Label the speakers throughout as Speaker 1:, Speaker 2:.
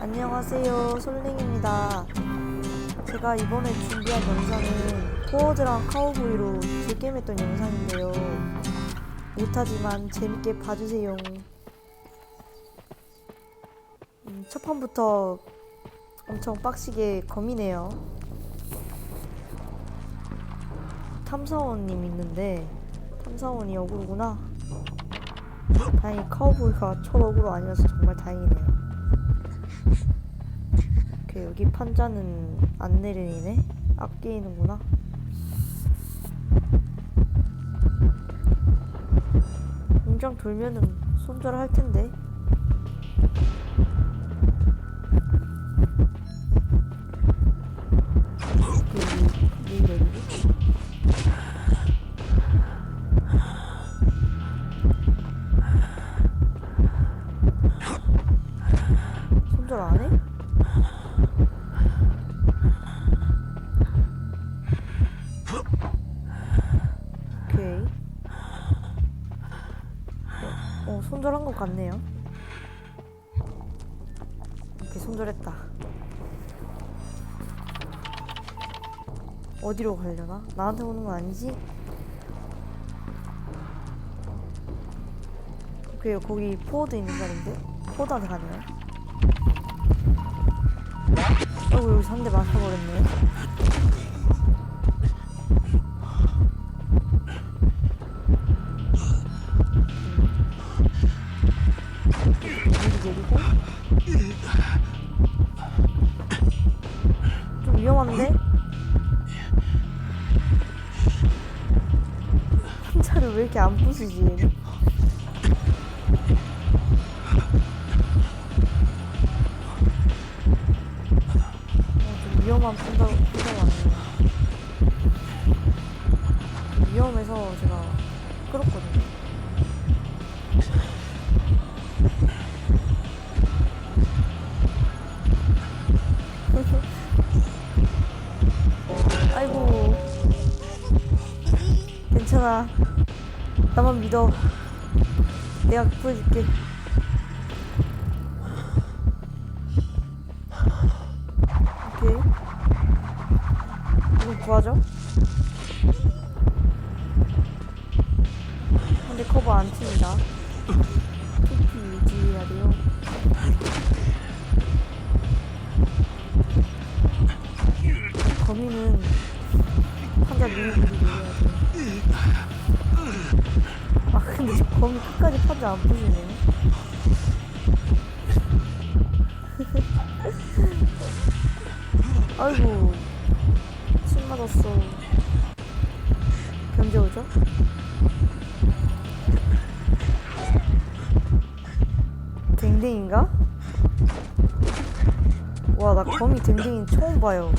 Speaker 1: 안녕하세요 솔링입니다. 제가 이번에 준비한 영상은 포워드랑 카우보이로 즐겜했던 영상인데요. 못하지만 재밌게 봐주세요. 음, 첫 판부터 엄청 빡시게 검이네요. 탐사원님 있는데 탐사원이 어그로구나. 다행히 카우보이가 첫 어그로 아니어서 정말 다행이네요 여기 판자는 안 내리네? 아끼는구나. 공장 돌면은 손절할 텐데 같네요. 오케이, 손절했다. 어디로 가려나? 나한테 오는 건 아니지? 오케이, 거기 포워드 있는 자리인데? 포워드한테 가네요. 어이구, 여기 상대 맞아버렸네. 한자를 왜 이렇게 안 부수지 나만 믿어. 내가 구해줄게. 오케이. 이거 구하죠? 근데 커버 안 튑니다 오죠? 댕댕인가? 와 나 거미 댕댕이 처음 봐요.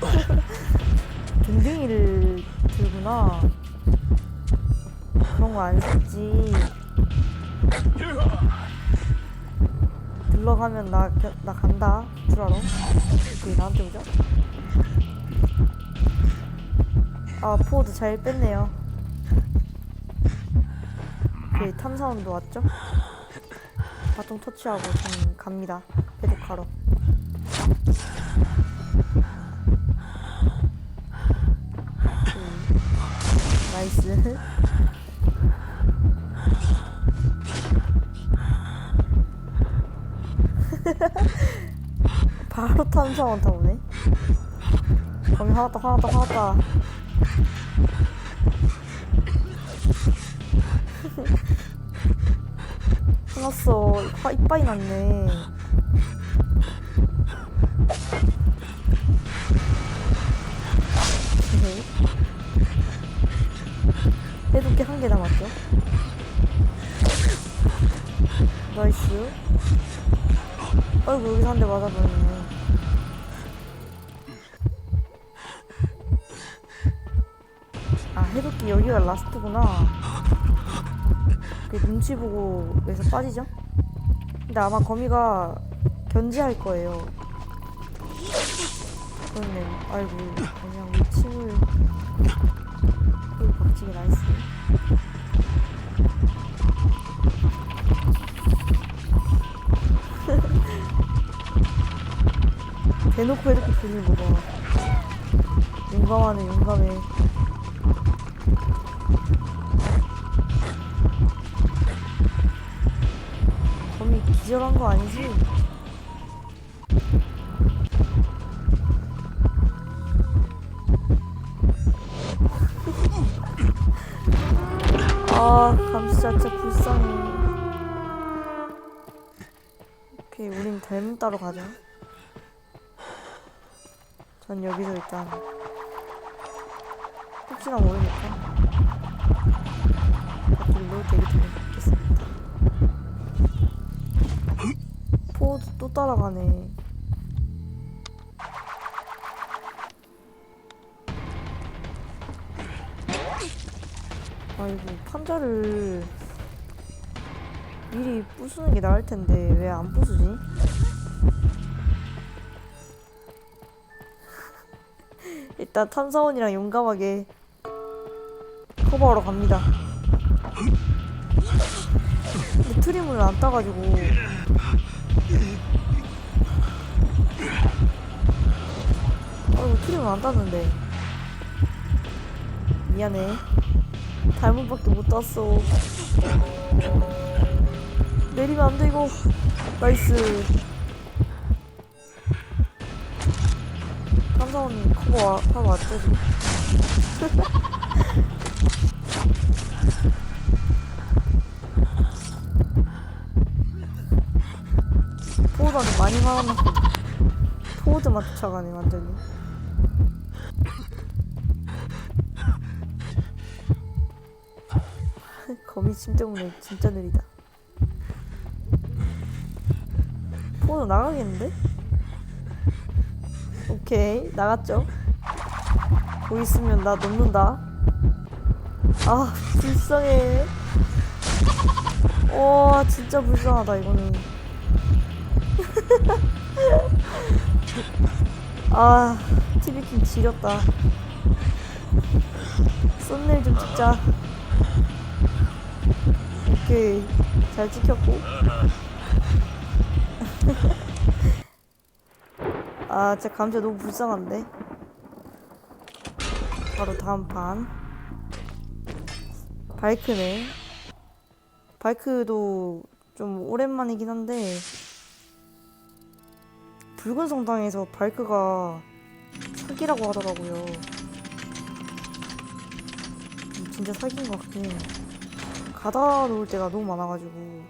Speaker 1: 댕댕이를 들구나. 그런 거 안 쓰지. 들러가면 나, 겨- 나 간다. 줄 알아? 오케이, 나한테 오죠? 아, 포워드 잘 뺐네요. 오케이, 탐사원도 왔죠? 바통 터치하고 전 갑니다. 배독하러. 오케이. 나이스. 바로 탐사원 타보네. 거미 화났다, 화났다, 화났다. 화났어. 화, 이빠이 났네. 해독기 한 개 남았죠? 나이스. 아이고 여기서 한 대 맞아버렸네. 아 해독기 여기가 라스트구나. 그 눈치 보고 여기서 빠지죠? 근데 아마 거미가 견제할 거예요. 그렇네. 아이고 그냥 우리 침을 그 박치기 나이스. 대놓고 이렇게 분을 먹어. 용감하네, 용감해. 기절한 거 아니지? 아, 감시 자체 불쌍해. 오케이, 우린 닮은 따로 가자. 전 여기서 일단 혹시나 모르니까 따라가네. 아이고 판자를 미리 부수는 게 나을 텐데 왜 안 부수지? 일단 탐사원이랑 용감하게 커버하러 갑니다. 트림을 안 따가지고 아이고 트림을 안 땄는데. 미안해. 닮은밖에 못 땄어. 내리면 안 돼 이거. 나이스. 탐사원 커버 와, 하러 왔죠 지금 포우드한테 많이 화났나 포우드만 쫓아가네 완전히 거미침 때문에 진짜 느리다. 포우드 나가겠는데? 오케이 나갔죠. 뭐 있으면 나 놓는다. 아 불쌍해. 와 진짜 불쌍하다 이거는. 아 TV킹 지렸다. 썸네일 좀 찍자 오케이 잘 찍혔고. 아 진짜 감자 너무 불쌍한데? 바로 다음 판. 바이크네. 바이크도 좀 오랜만이긴 한데 붉은 성당에서 바이크가 사기라고 하더라고요. 음, 진짜 사기인 것 같긴 해요 가다 놓을 때가 너무 많아가지고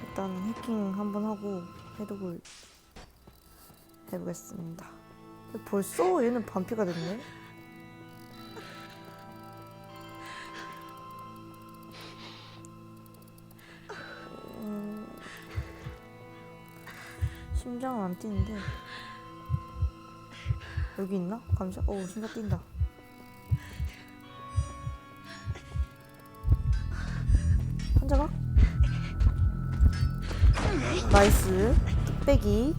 Speaker 1: 일단 해킹 한번 하고 해독을 해보겠습니다 벌써 얘는 반피가 됐네 음, 심장은 안 뛰는데 여기 있나? 감자? 어 심장 뛴다 빼기.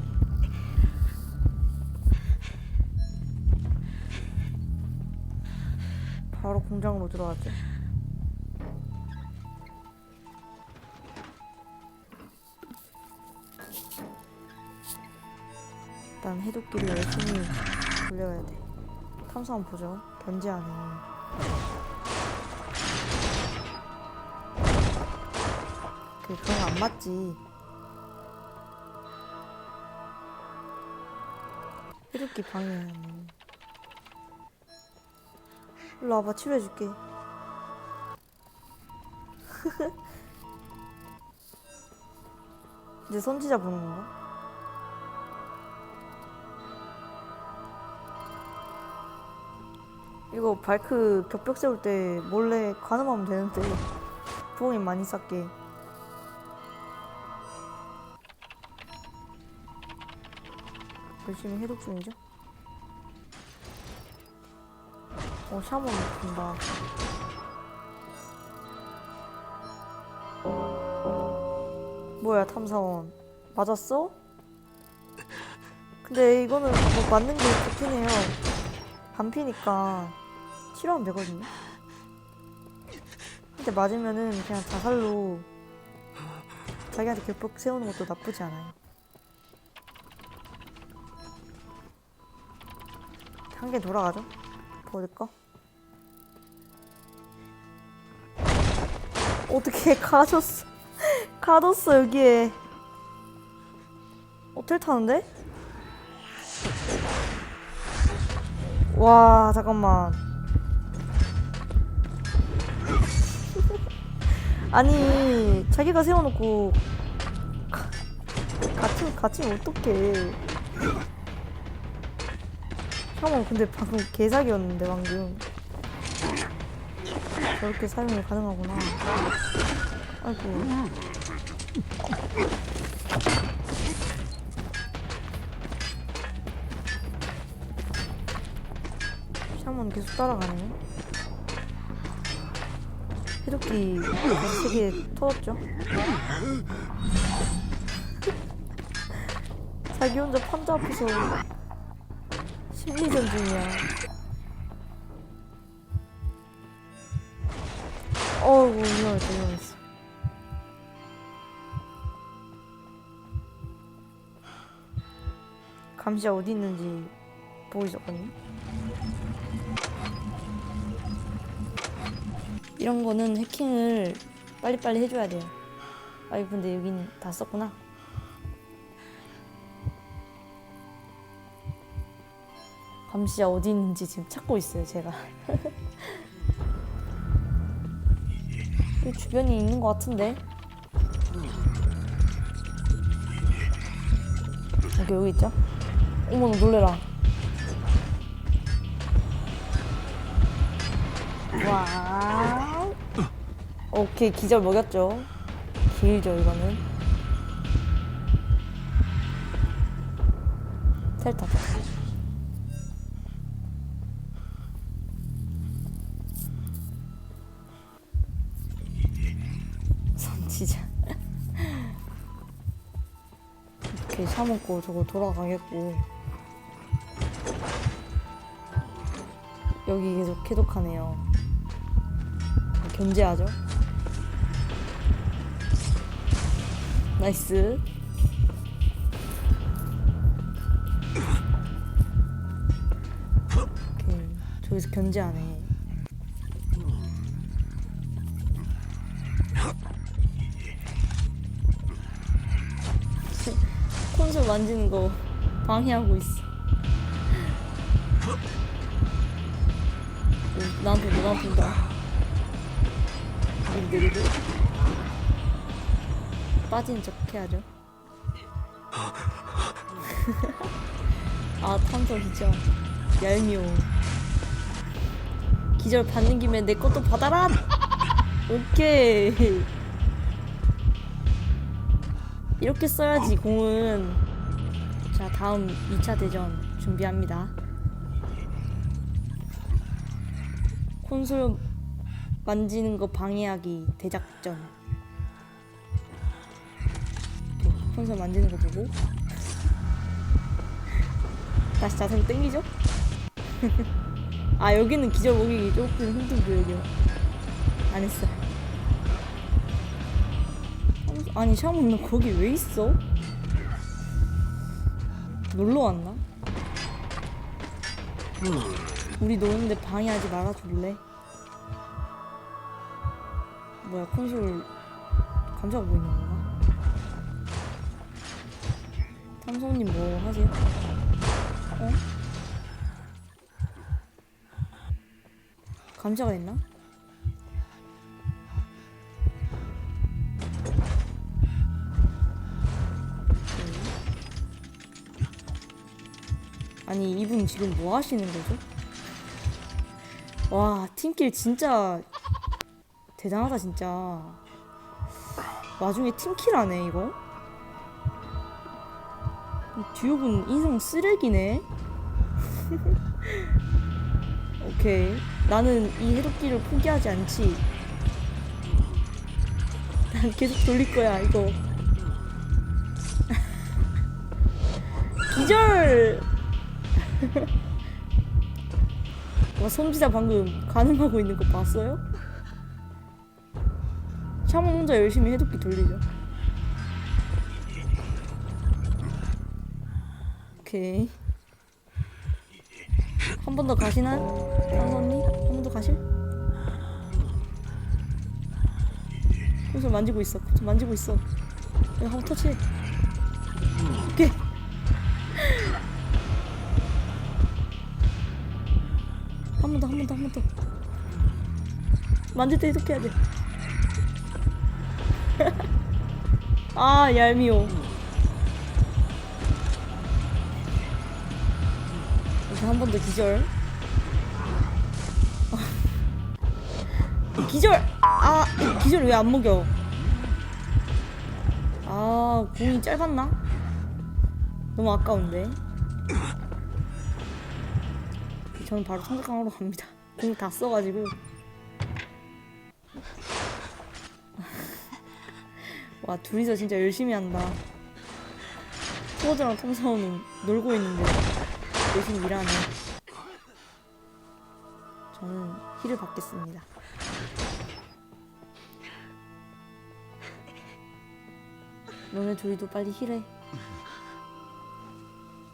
Speaker 1: 바로 공장으로 들어가죠. 일단 해독기를 열심히 돌려야 돼. 탐사 한번 보죠. 견제하네 그 그건 안 맞지 해독기 방해하네 일로 와봐 치료해줄게. 이제 선지자 보는 건가? 이거 바이크 격벽 세울 때 몰래 가늠하면 되는데. 부엉이 많이 쌌게 열심히 해독 중이죠? 어 샤먼 된다. 뭐야 탐사원. 맞았어? 근데 이거는 뭐 맞는 게 좋긴 해요. 반피니까 치료하면 되거든요? 한테 맞으면은 그냥 자살로 자기한테 격벽 세우는 것도 나쁘지 않아요 한 개 돌아가죠. 보여줄 거. 어떻게 가졌어? 가뒀어 여기에. 어텔 타는데? 와 잠깐만. 아니 자기가 세워놓고 가- 같이 같이 어떡해? 형은 근데 방금 개사기였는데 방금 저렇게 사용이 가능하구나. 아이고. 샤먼 계속 따라가네. 해독기 세개 터졌죠? 자기 혼자 판자 앞에서 심리전 중이야. 어이구 위험했다 위험했어. 감시자 어디 있는지 보고 있었거든요. 이런 거는 해킹을 빨리빨리 해줘야 돼요. 아이 근데 여긴 다 썼구나. 감시자 어디 있는지 지금 찾고 있어요 제가. 이 주변에 있는 것 같은데. 여기 여기 있죠? 어머나 놀래라. 와. 오케이 기절 먹였죠. 길죠 이거는. 텔타. 선지자. 오케이 사 먹고 저거 돌아가겠고. 여기 계속 해독하네요. 견제하죠. 나이스. 오케이. 저기서 견제하네. 만지는 거 방해하고 있어. 오, 나한테 누가 본다. 느리고 빠지는 척 해야죠. 아 탐정 기절 얄미워. 기절 받는 김에 내 것도 받아라. 오케이. 이렇게 써야지 공은. 자 다음 2차 대전 준비합니다. 콘솔 만지는 거 방해하기 대작전. 콘솔 만지는 거 보고 다시 자세로 땡기죠? 아 여기는 기절 먹이기 조금 힘들고 여기 안 했어. 아니 샤먼 너 거기 왜 있어? 놀러 왔나? 우리 노는데 방해하지 말아줄래? 뭐야 콘솔 감자고 있는 건가? 탐성님 뭐 하세요? 어? 감자가 있나? 아니 이분 지금 뭐 하시는 거죠? 와 팀킬 진짜 대단하다 진짜. 와중에 팀킬하네 이거. 이 듀오분 인성 쓰레기네. 오케이. 나는 이 해독기를 포기하지 않지. 난 계속 돌릴 거야 이거. 기절 와 손지자 방금 가늠하고 있는 거 봤어요? 샤먼 혼자 열심히 해독기 돌리죠. 오케이. 한 번 더 가시나요? 강사님? 한 번 더 가실? 콘솔 만지고 있어. 만지고 있어. 야, 한번 터치해. 오케이. 한 번 더, 한 번 더, 한 번 더. 만질 때 이렇게 해야 돼. 아, 얄미워. 이렇게 한번 더 기절. 기절! 아, 기절 왜 안 먹여? 아, 공이 짧았나? 너무 아까운데. 저는 바로 성적강으로 갑니다. 공 다 써가지고. 와, 둘이서 진짜 열심히 한다. 투어드랑 통사오는 놀고 있는데 열심히 일하네. 저는 힐을 받겠습니다. 너네 둘이도 빨리 힐해.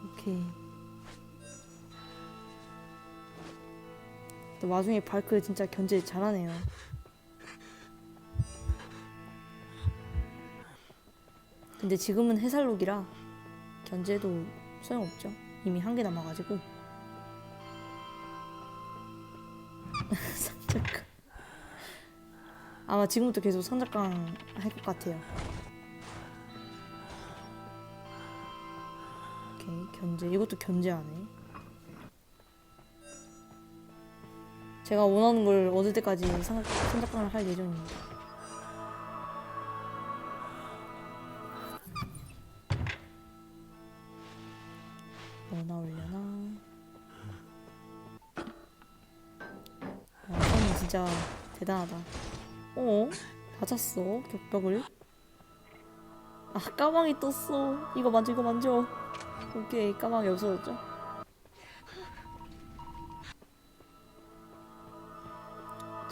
Speaker 1: 오케이. 또 와중에 발크 진짜 견제 잘하네요. 근데 지금은 해살록이라 견제도 소용없죠. 이미 한 개 남아가지고. 상작강. 아마 지금부터 계속 상작강 할 것 같아요. 오케이 견제 이것도 견제하네. 제가 원하는 걸 얻을 때까지 상- 상작강을 할 예정입니다. 뭐 나오려나? 와, 선이 진짜 대단하다. 어? 맞았어, 격벽을. 아, 까망이 떴어. 이거 만져, 이거 만져. 오케이, 까망이 없어졌죠?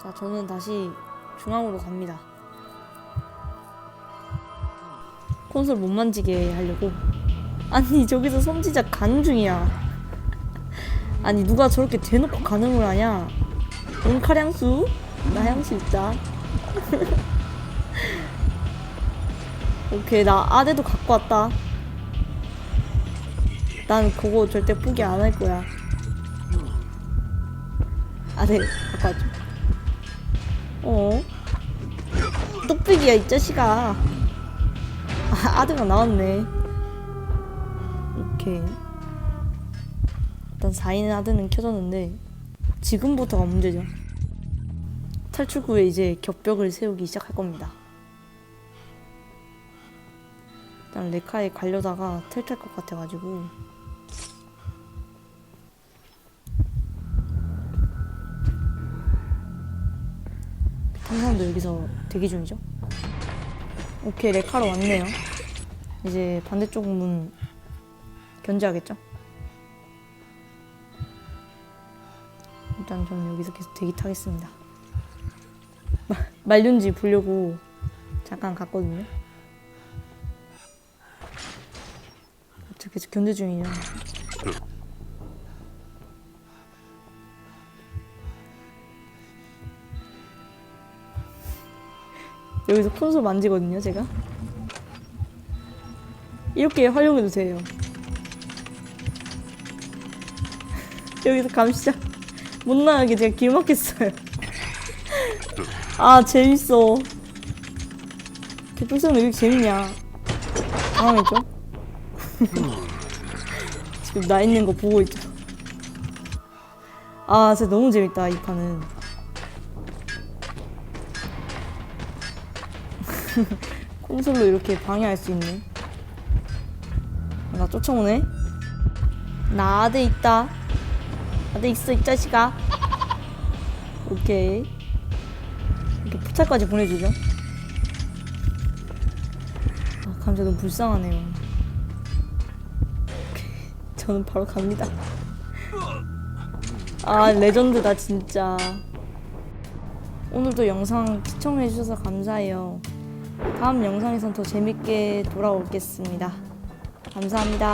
Speaker 1: 자, 저는 다시 중앙으로 갑니다. 콘솔 못 만지게 하려고. 아니, 저기서 섬지작 가는 중이야. 아니, 누가 저렇게 대놓고 가능을 하냐? 응, 카량수? 나 향수 있다. 오케이, 나 아대도 갖고 왔다. 난 그거 절대 포기 안 할 거야. 아대 갖고 왔죠. 어? 뚝배기야 이 자식아. 아, 아드가 나왔네. 오케이. 일단 4인 아드는 켜졌는데 지금부터가 문제죠. 탈출 후에 이제 격벽을 세우기 시작할 겁니다. 일단 레카에 가려다가 탈탈 것 같아가지고 탐사도 여기서 대기 중이죠. 오케이 레카로 왔네요. 이제 반대쪽 문 견제하겠죠? 일단 저는 여기서 계속 대기 타겠습니다. 마- 말륜지 보려고 잠깐 갔거든요. 저 계속 견제 중이에 여기서 콘솔 만지거든요, 제가. 이렇게 활용해도 돼요. 여기서 감시자 못 나가게 제가 길 막혔어요. 아 재밌어. 개뿔성은 왜 이렇게 재밌냐? 당황했죠? 지금 나 있는 거 보고 있죠. 아 진짜 너무 재밌다 이 판은. 콘솔로 이렇게 방해할 수 있네. 나 쫓아오네. 나 아대 있다. 아대 있어 이 자식아. 오케이. 이렇게 포탈까지 보내주죠. 아 감자 너무 불쌍하네요. 오케이. 저는 바로 갑니다. 아 레전드다 진짜. 오늘도 영상 시청해주셔서 감사해요. 다음 영상에선 더 재밌게 돌아오겠습니다. 감사합니다.